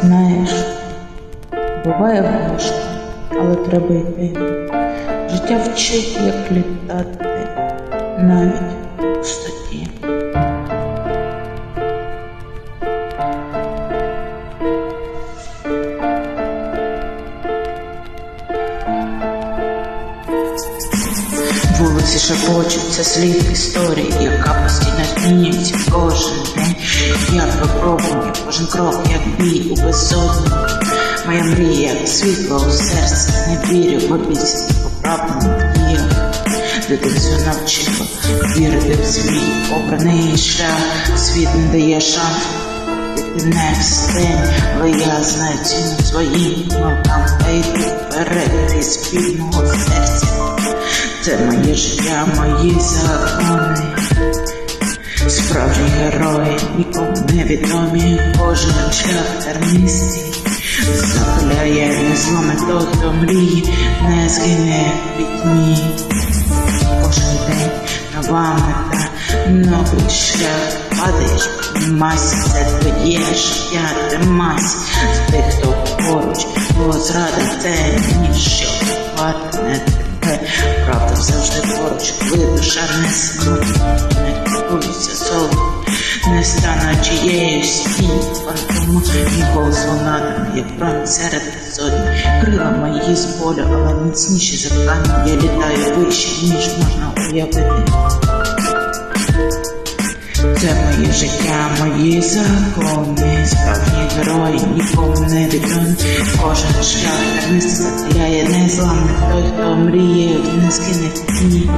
Знаєш, буває важко, але треба йти. Життя вчить, як літати навіть в пустоті. Вулиці шепочуть, це слід історії, яка постійно змінюється кожен день. Як випробування, кожен крок, як бій у безодні. Моя мрія, як світло у серці, не вірю в обіцянки поправлених діях. Дитинство навчило вірити в свій обраний шлях, світ не дає шансу. Не встань, але я знаю ціну своїм мовкам та йду вперед із спільного серця. Це моє життя, мої закони. Справжні герої нікому не відомі, кожен шлях тернистий. Запаляє не зломе той, хто мріє, не згине в пітьмі. Кожен день нова мета, новий шлях, падаєш, піднімайся, це твоє життя, тримайся. З тих, хто поруч, бо зрада це ніщо завжди поруч, коли не турбується соло, не стане чиєюсь тінь фантому, мій голос лунатиме, як промінь серед сотні, крила мої з болю, але міцніші за ткані, я літаю вище, ніж можна уявити. Життя, мої закони, справжні герої, нікому не відомі. Кожен шлях тернистий закаляє незламний той, хто мріє, не скине тіні.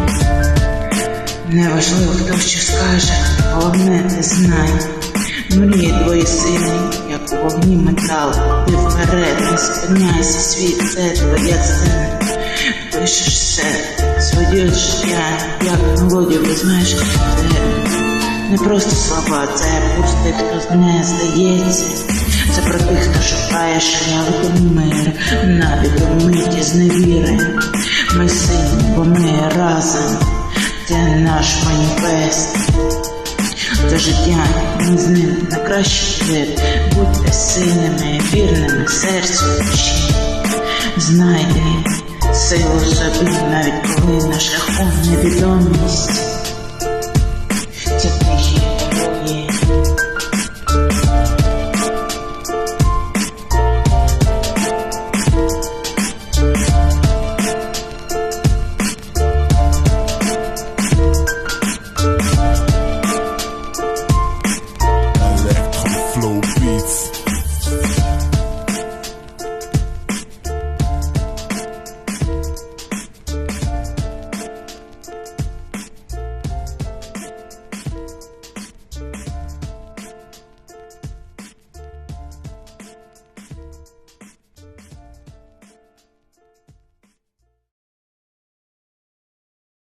Неважливо, хто що скаже, головне ти знай. Мрії твої сильні, як у вогні метал. Ти вперед, не спиняйся, світ, це твоя сцена. Пишеш все, своє життя, як мелодію візьмеш, це не просто слова, це пульс тих, хто не здається. Це про тих, хто шукає шлях до мир, навіть у миті зневіри. Ми сильні, бо ми разом. Це наш маніфест. Це життя ми з ним на кращий світ. Будьте сильними, вірними серцю душі. Знайди силу собі, навіть коли на шляху невідомість. Це тихі герої,